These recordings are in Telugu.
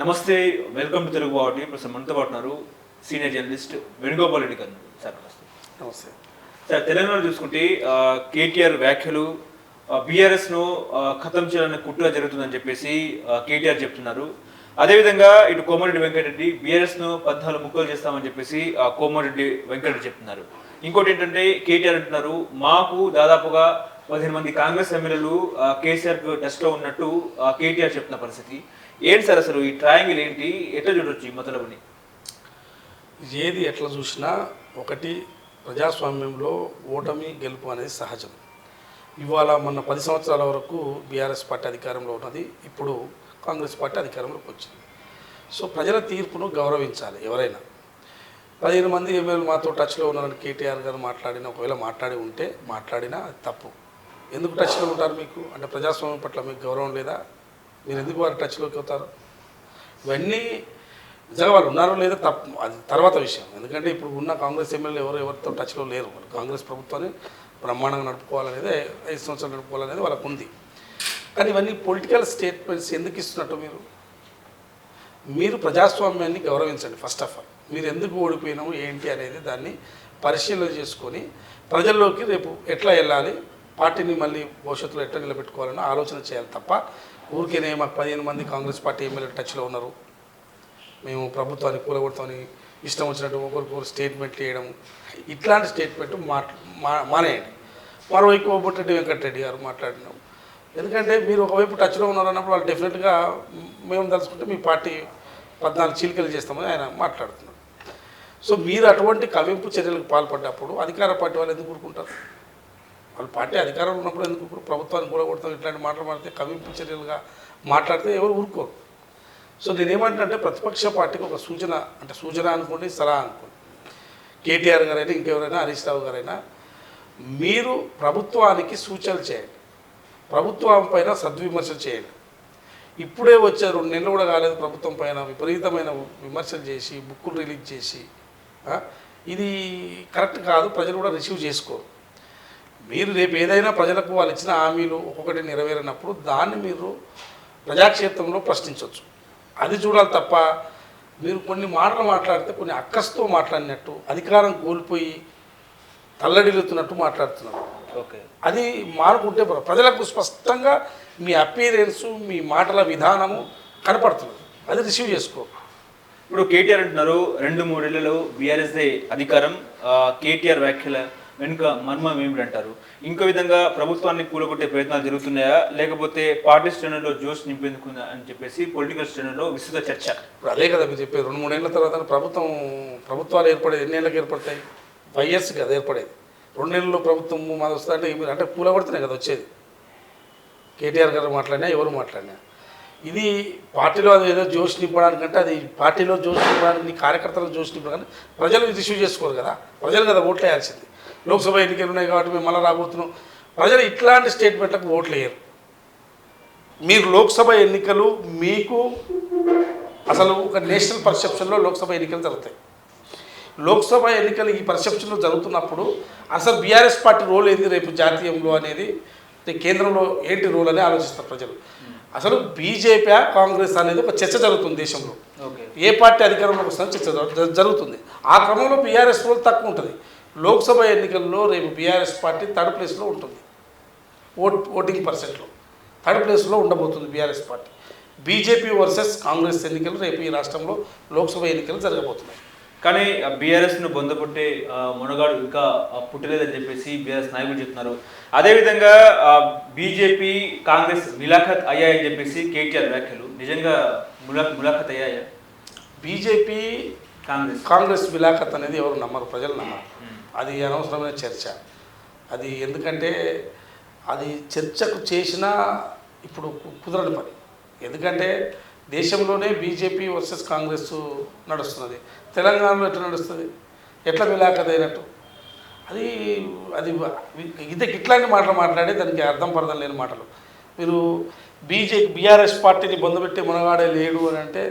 నమస్తే వెల్కమ్ టు తెలుగు బావటి ప్రస్తుతం మనతో పాటు ఉన్నారు సీనియర్ జర్నలిస్ట్ వేణుగోపాల్ రెడ్డి గారు. సార్ నమస్తే. నమస్తే. సార్ తెలంగాణ చూసుకుంటే కేటీఆర్ వ్యాఖ్యలు బీఆర్ఎస్ను ఆ, ఖతం చేయాలనే కుట్ర జరుగుతుందని చెప్పేసి కేటీఆర్ చెప్తున్నారు. అదేవిధంగా ఇటు కోమరెడ్డి వెంకటరెడ్డి బీఆర్ఎస్ను పద్నాలుగు ముక్కలు చేస్తామని చెప్పేసి కోమరెడ్డి వెంకటరెడ్డి చెప్తున్నారు. ఇంకోటి ఏంటంటే కేటీఆర్ అంటున్నారు మాకు దాదాపుగా పదిహేను మంది కాంగ్రెస్ ఎమ్మెల్యేలు కేసీఆర్ టెస్ట్లో ఉన్నట్టు కేటీఆర్ చెప్పిన పరిస్థితి. ఏంటి సార్ అసలు ఈ ట్రయాంగిల్ ఏంటి? ఎట్లా చూడొచ్చు ఈ మొదలవని ఏది ఎట్లా చూసినా ఒకటి ప్రజాస్వామ్యంలో ఓటమి గెలుపు అనేది సహజం. ఇవాళ మొన్న పది సంవత్సరాల వరకు బీఆర్ఎస్ పార్టీ అధికారంలో ఉన్నది. ఇప్పుడు కాంగ్రెస్ పార్టీ అధికారంలోకి వచ్చింది. సో ప్రజల తీర్పును గౌరవించాలి ఎవరైనా. పదిహేను మంది ఎమ్మెల్యేలు మాతో టచ్లో ఉన్నారని కేటీఆర్ గారు మాట్లాడిన ఒకవేళ మాట్లాడి ఉంటే మాట్లాడినా అది తప్పు. ఎందుకు టచ్లో ఉంటారు మీకు? అంటే ప్రజాస్వామ్యం పట్ల మీకు గౌరవం లేదా? మీరు ఎందుకు వారి టచ్లోకి అవుతారు? ఇవన్నీ నిజంగా వాళ్ళు ఉన్నారో లేదో తప్పు అది తర్వాత విషయం. ఎందుకంటే ఇప్పుడు ఉన్న కాంగ్రెస్ ఎమ్మెల్యే ఎవరు ఎవరితో టచ్లో లేరు. కాంగ్రెస్ ప్రభుత్వాన్ని బ్రహ్మాండంగా నడుపుకోవాలనేది ఐదు సంవత్సరాలు నడుపుకోవాలనేది వాళ్ళకు ఉంది. కానీ ఇవన్నీ పొలిటికల్ స్టేట్మెంట్స్ ఎందుకు ఇస్తున్నట్టు మీరు? మీరు ప్రజాస్వామ్యాన్ని గౌరవించండి ఫస్ట్ ఆఫ్ ఆల్. మీరు ఎందుకు ఓడిపోయినాము ఏంటి అనేది దాన్ని పరిశీలన చేసుకొని ప్రజల్లోకి రేపు ఎట్లా వెళ్ళాలి పార్టీని మళ్ళీ భవిష్యత్తులో ఎట్లా నిలబెట్టుకోవాలని ఆలోచన చేయాలి తప్ప ఊరికేనే మాకు పదిహేను మంది కాంగ్రెస్ పార్టీ ఎమ్మెల్యే టచ్లో ఉన్నారు. మేము ప్రభుత్వాన్ని కూలగొడతామని ఇష్టం వచ్చినట్టు ఒకరికొకరు స్టేట్మెంట్ వేయడం. ఇట్లాంటి స్టేట్మెంట్ మా- మానేయండి. మరోవైపు బొట్టరెడ్డి వెంకటరెడ్డి గారు మాట్లాడినాం. ఎందుకంటే మీరు ఒకవైపు టచ్లో ఉన్నారు అన్నప్పుడు వాళ్ళు డెఫినెట్గా మేము తలుచుకుంటే మీ పార్టీ పద్నాలుగు చీలికలు చేస్తామని ఆయన మాట్లాడుతున్నారు. సో మీరు అటువంటి కవింపు చర్యలకు పాల్పడ్డప్పుడు అధికార పార్టీ వాళ్ళు ఎందుకు ఊరుకుంటారు? వాళ్ళు పార్టీ అధికారంలో ఉన్నప్పుడు ఎందుకు ఇప్పుడు ప్రభుత్వాన్ని కూడగొడతాం ఇట్లాంటి మాటలు మాడితే కవింపు చర్యలుగా మాట్లాడితే ఎవరు ఊరుకోరు. సో నేను ఏమంటే ప్రతిపక్ష పార్టీకి ఒక సూచన అంటే సూచన అనుకోండి సలహా అనుకోండి. కేటీఆర్ గారైనా ఇంకెవరైనా హరీష్ రావు గారైనా మీరు ప్రభుత్వానికి సూచనలు చేయండి. ప్రభుత్వం పైన సద్విమర్శ చేయండి. ఇప్పుడే వచ్చే రెండు నెలలు కూడా కాలేదు ప్రభుత్వం పైన విపరీతమైన విమర్శలు చేసి బుక్కులు రిలీజ్ చేసి ఇది కరెక్ట్ కాదు ప్రజలు కూడా రిసీవ్ చేసుకోరు. మీరు రేపు ఏదైనా ప్రజలకు వాళ్ళు ఇచ్చిన హామీలు ఒక్కొక్కటి నెరవేరినప్పుడు దాన్ని మీరు ప్రజాక్షేత్రంలో ప్రశ్నించవచ్చు. అది చూడాలి తప్ప మీరు కొన్ని మాటలు మాట్లాడితే కొన్ని అక్కస్తో మాట్లాడినట్టు అధికారం కోల్పోయి తల్లడిల్లుతున్నట్టు మాట్లాడుతున్నారు. ఓకే. అది మానుకుంటే ప్ర- ప్రజలకు స్పష్టంగా మీ అపీరెన్సు మీ మాటల విధానము కనపడుతున్నది. అది రిసీవ్ చేసుకో. ఇప్పుడు కేటీఆర్ అంటున్నారు రెండు మూడేళ్ళలో బీఆర్ఎస్ దే అధికారం కేటీఆర్ వ్యాఖ్యల వెనుక మర్మం ఏమిటి అంటారు ఇంకో విధంగా ప్రభుత్వాన్ని కూలగొట్టే ప్రయత్నాలు జరుగుతున్నాయా? లేకపోతే పార్టీ శ్రేణుల్లో జోష్ నింపేందుకు అని చెప్పేసి పొలిటికల్ శ్రేణుల్లో విస్తృత చర్చ. ఇప్పుడు అదే కదా మీరు చెప్పేది. రెండు మూడేళ్ళ తర్వాత ప్రభుత్వం ప్రభుత్వాలు ఏర్పడేది ఎన్ని ఏళ్ళకి ఏర్పడతాయి? ఫైవ్ ఇయర్స్ కదా ఏర్పడేది. రెండు నెలల్లో ప్రభుత్వం మాది వస్తుంది అంటే ఏమి- అంటే కూలగొడుతున్నాయి కదా వచ్చేది. కేటీఆర్ గారు మాట్లాడినా ఎవరు మాట్లాడినా. ఇది పార్టీలో అది ఏదో జోష్ నింపడానికంటే అది పార్టీలో జోష్ నింపడానికి కార్యకర్తలు జోష్ నింపడానికి ప్రజలు ఇది రిసీవ్ చేసుకోరు కదా. ప్రజలు కదా ఓట్లు వేయాల్సింది. లోక్సభ ఎన్నికలు ఉన్నాయి కాబట్టి మేము మళ్ళీ రాబోతున్నాం. ప్రజలు ఇట్లాంటి స్టేట్మెంట్లకు ఓట్లు వేయరు. మీరు లోక్సభ ఎన్నికలు మీకు అసలు ఒక నేషనల్ పర్సెప్షన్లో లోక్సభ ఎన్నికలు జరుగుతాయి. లోక్సభ ఎన్నికలు ఈ పర్సెప్షన్లో జరుగుతున్నప్పుడు అసలు బీఆర్ఎస్ పార్టీ రోల్ ఏంది రేపు జాతీయంలో అనేది కేంద్రంలో ఏంటి రోల్ అని ఆలోచిస్తారు ప్రజలు. అసలు బీజేపీ కాంగ్రెస్ అనేది ఒక చర్చ జరుగుతుంది దేశంలో. ఓకే. ఏ పార్టీ అధికారంలోకి వస్తుందో చర్చ జరు- జరు- జరుగుతుంది. ఆ క్రమంలో బీఆర్ఎస్ రోల్ తక్కువ ఉంటుంది. లోక్సభ ఎన్నికల్లో రేపు బీఆర్ఎస్ పార్టీ థర్డ్ ప్లేస్లో ఉంటుంది. ఓట్ ఓటింగ్ పర్సెంట్లో. థర్డ్ ప్లేస్లో ఉండబోతుంది BRS party. BJP versus Congress ఎన్నికలు రేపు ఈ రాష్ట్రంలో లోక్సభ ఎన్నికలు జరగబోతున్నాయి. కానీ బీఆర్ఎస్ను బొందపట్టే మునగాడు ఇంకా పుట్టలేదని చెప్పేసి బీఆర్ఎస్ నాయకులు చెప్తున్నారు. అదేవిధంగా బీజేపీ కాంగ్రెస్ మిలాఖత్ అయ్యాయని చెప్పేసి కేటీఆర్ వ్యాఖ్యలు. నిజంగా ములా ములాఖత్ అయ్యాయా? బీజేపీ కాంగ్రెస్. కాంగ్రెస్ విలాఖత్ అనేది ఎవరు నమ్మరు? ప్రజలు నమ్మరు. అది అనవసరమైన చర్చ. అది ఎందుకంటే అది చర్చకు చేసినా ఇప్పుడు కుదరని పని ఎందుకంటే దేశంలోనే బీజేపీ వర్సెస్ కాంగ్రెస్ నడుస్తున్నది. తెలంగాణలో ఎట్లా నడుస్తుంది? ఎట్లా విలాకదైనట్టు అది అది ఇది ఇట్లాంటి మాటలు మాట్లాడే దానికి అర్థం పర్థం లేని మాటలు. మీరు బీజే బీఆర్ఎస్ పార్టీని బొందబెట్టే మునగాడే లేడు అని అంటే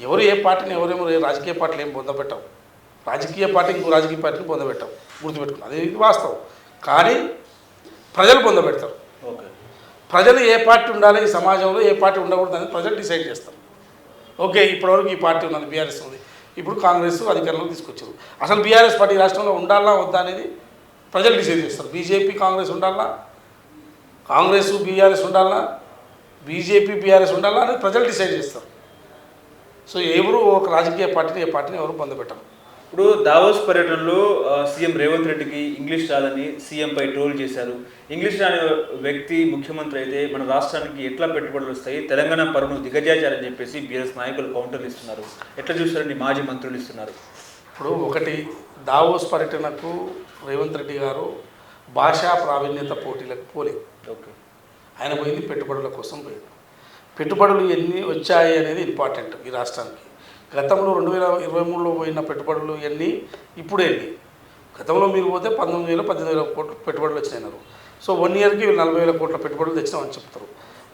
ఎవరు ఏ పార్టీని ఎవరేమో రాజకీయ పార్టీలు ఏం బొందబెట్టవు. రాజకీయ పార్టీ ఇంకో రాజకీయ పార్టీని పొందబెట్టవు గుర్తుపెట్టుకుని. అది వాస్తవం. కానీ ప్రజలు పొందబెడతారు. ఓకే. ప్రజలు ఏ పార్టీ ఉండాలి ఈ సమాజంలో ఏ పార్టీ ఉండకూడదు అనేది ప్రజలు డిసైడ్ చేస్తారు. ఓకే ఇప్పటివరకు ఈ పార్టీ ఉన్నది బీఆర్ఎస్ ఉంది ఇప్పుడు కాంగ్రెస్ అధికారంలోకి తీసుకొచ్చారు. అసలు బీఆర్ఎస్ పార్టీ రాష్ట్రంలో ఉండాలా వద్దా అనేది ప్రజలు డిసైడ్ చేస్తారు. బీజేపీ కాంగ్రెస్ ఉండాలా? కాంగ్రెస్ బీఆర్ఎస్ ఉండాలా? బీజేపీ బీఆర్ఎస్ ఉండాలా అనేది ప్రజలు డిసైడ్ చేస్తారు. సో ఎవరు ఒక రాజకీయ పార్టీని ఏ పార్టీని ఎవరు పొందబెట్టరు. ఇప్పుడు దావోస్ పర్యటనలో సీఎం రేవంత్ రెడ్డికి ఇంగ్లీష్ రాదని సీఎం పై ట్రోల్ చేశారు. ఇంగ్లీష్ రాని వ్యక్తి ముఖ్యమంత్రి అయితే మన రాష్ట్రానికి ఎట్లా పెట్టుబడులు వస్తాయి తెలంగాణ పరువును దిగజాచారని చెప్పేసి బీఆర్ఎస్ నాయకులు కౌంటర్లు ఇస్తున్నారు. ఎట్లా చూస్తారని మాజీ మంత్రులు ఇస్తున్నారు. ఇప్పుడు ఒకటి దావోస్ పర్యటనకు రేవంత్ రెడ్డి గారు భాషా ప్రావీణ్యత పోటీలకు పోలేదు ఓకే. ఆయన పోయింది పెట్టుబడుల కోసం పోయింది. పెట్టుబడులు ఎన్ని వచ్చాయి అనేది ఇంపార్టెంట్ ఈ రాష్ట్రానికి. గతంలో రెండు వేల ఇరవై మూడులో పోయిన పెట్టుబడులు ఇవన్నీ ఇప్పుడే గతంలో మీరు పోతే పంతొమ్మిది వేల పద్దెనిమిది వేల కోట్లు పెట్టుబడులు వచ్చినాయి సో వన్ ఇయర్కి నలభై వేల కోట్ల పెట్టుబడులు తెచ్చినామని చెప్తారు.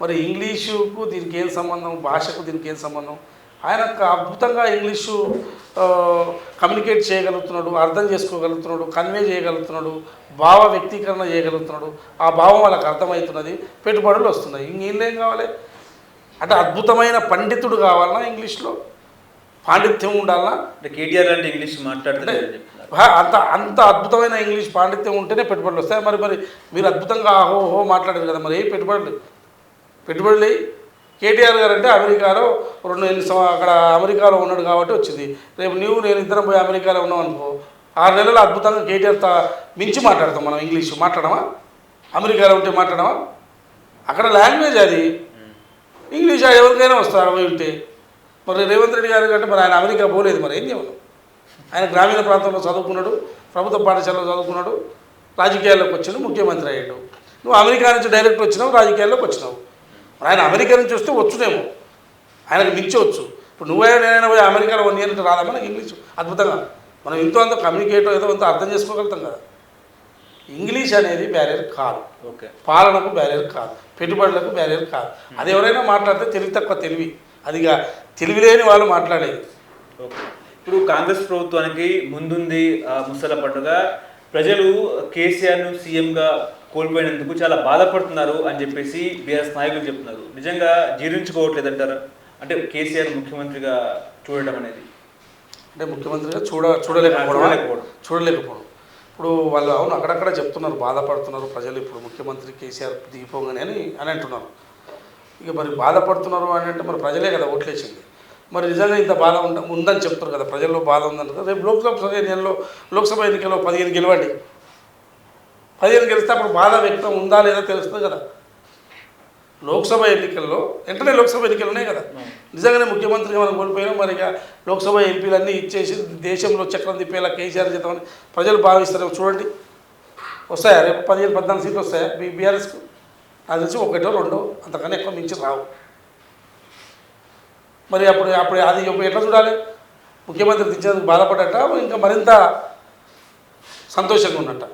మరి ఇంగ్లీషుకు దీనికి ఏం సంబంధం? భాషకు దీనికి ఏం సంబంధం? ఆయన అద్భుతంగా ఇంగ్లీషు కమ్యూనికేట్ చేయగలుగుతున్నాడు అర్థం చేసుకోగలుగుతున్నాడు కన్వే చేయగలుగుతున్నాడు భావ వ్యక్తీకరణ చేయగలుగుతున్నాడు. ఆ భావం వాళ్ళకి అర్థమవుతున్నది. పెట్టుబడులు వస్తున్నాయి. ఇంకేం కావాలి? అంటే అద్భుతమైన పండితుడు కావాలన్నా ఇంగ్లీష్లో? పాండిత్యం ఉండాలన్నా అంటే కేటీఆర్ లాంటి ఇంగ్లీష్ హా, అంత అంత అద్భుతమైన ఇంగ్లీష్ పాండిత్యం ఉంటేనే పెట్టుబడులు వస్తాయి. మరి మరి మీరు అద్భుతంగా ఆహో ఓహో మాట్లాడారు కదా మరి ఏ పెట్టుబడులు? పెట్టుబడులు కేటీఆర్ గారు అంటే అమెరికాలో రెండు ఎన్ని అక్కడ అమెరికాలో ఉన్నాడు కాబట్టి వచ్చింది. రేపు నీవు నేను ఇద్దరం పోయి అమెరికాలో ఉన్నాం అనుకో. ఆరు నెలలు అద్భుతంగా కేటీఆర్ తా మించి మాట్లాడతాం మనం ఇంగ్లీష్. మాట్లాడమా? అమెరికాలో ఉంటే మాట్లాడమా? అక్కడ లాంగ్వేజ్ అది. ఇంగ్లీష్ ఎవరికైనా వస్తారు పోయి ఉంటే. మరి రేవంత్ రెడ్డి గారు కంటే మరి ఆయన అమెరికా పోలేదు మరి ఏం చేయమను ఆయన గ్రామీణ ప్రాంతంలో చదువుకున్నాడు ప్రభుత్వ పాఠశాలలో చదువుకున్నాడు రాజకీయాల్లోకి వచ్చాడు ముఖ్యమంత్రి అయ్యాడు. నువ్వు అమెరికా నుంచి డైరెక్ట్ వచ్చినావు రాజకీయాల్లోకి వచ్చినావు. మరి ఆయన అమెరికా నుంచి వస్తే వచ్చునేమో. ఆయనకు మించి వచ్చు. ఇప్పుడు నువ్వే నేనైనా పోయి అమెరికాలో వన్ ఇయర్ రాదా? మనకి ఇంగ్లీష్ అద్భుతంగా. మనం ఇంతో అంత కమ్యూనికేట్ ఏదో అంత అర్థం చేసుకోగలుగుతాం కదా. ఇంగ్లీష్ అనేది బ్యారియర్ కాదు. ఓకే. పాలనకు బ్యారియర్ కాదు. పెట్టుబడులకు బ్యారియర్ కాదు. అది ఎవరైనా మాట్లాడితే తెలివి తక్కువ తెలివి. అదిగా తెలివి లేని వాళ్ళు మాట్లాడేది ఇప్పుడు కాంగ్రెస్ ప్రభుత్వానికి ముందుంది ముసల పండుగ. ప్రజలు కేసీఆర్ను సీఎంగా కోల్పోయినందుకు చాలా బాధపడుతున్నారు అని చెప్పేసి బీఆర్ఎస్ నాయకులు చెప్తున్నారు. నిజంగా జీర్ణించుకోవట్లేదు అంటారా అంటే కేసీఆర్ ముఖ్యమంత్రిగా చూడడం అనేది. అంటే ముఖ్యమంత్రిగా చూడ చూడలేకపోవడం. చూడలేకపోవడం. చూడలేకపోవడం. ఇప్పుడు వాళ్ళు అవును అక్కడక్కడ చెప్తున్నారు బాధపడుతున్నారు ప్రజలు ఇప్పుడు ముఖ్యమంత్రి కేసీఆర్ దిగిపోగానే అని అని అంటున్నారు. ఇక మరి బాధపడుతున్నారు అని అంటే మరి ప్రజలే కదా ఓట్లేసింది. మరి నిజంగా ఇంత బాధ ఉంద ఉందని చెప్తారు కదా ప్రజల్లో బాధ ఉందని కదా. రేపు లోక్సభ ఎన్నికల్లో లోక్సభ ఎన్నికల్లో పదిహేను గెలవండి. పదిహేను గెలిస్తే అప్పుడు బాధ వ్యక్తం ఉందా లేదా తెలుస్తుంది కదా. లోక్సభ ఎన్నికల్లో వెంటనే లోక్సభ ఎన్నికలు ఉన్నాయి కదా. నిజంగానే ముఖ్యమంత్రిగా మనం కోల్పోయినాం మరి ఇక లోక్సభ ఎంపీలన్నీ ఇచ్చేసి దేశంలో చక్రం తిప్పేలా కేసీఆర్ చేద్దామని ప్రజలు భావిస్తారు. చూడండి. వస్తాయా? రేపు పదిహేను పద్నాలుగు సీట్లు వస్తాయా? బీఆర్ఎస్కు? అది నుంచి ఒకటో రెండో అంతకన్నా ఎక్కువ మించి రావు. మరి అప్పుడు అప్పుడు అది ఎట్లా చూడాలి? ముఖ్యమంత్రి తెచ్చేందుకు బాధపడట ఇంకా మరింత సంతోషంగా ఉన్నట్ట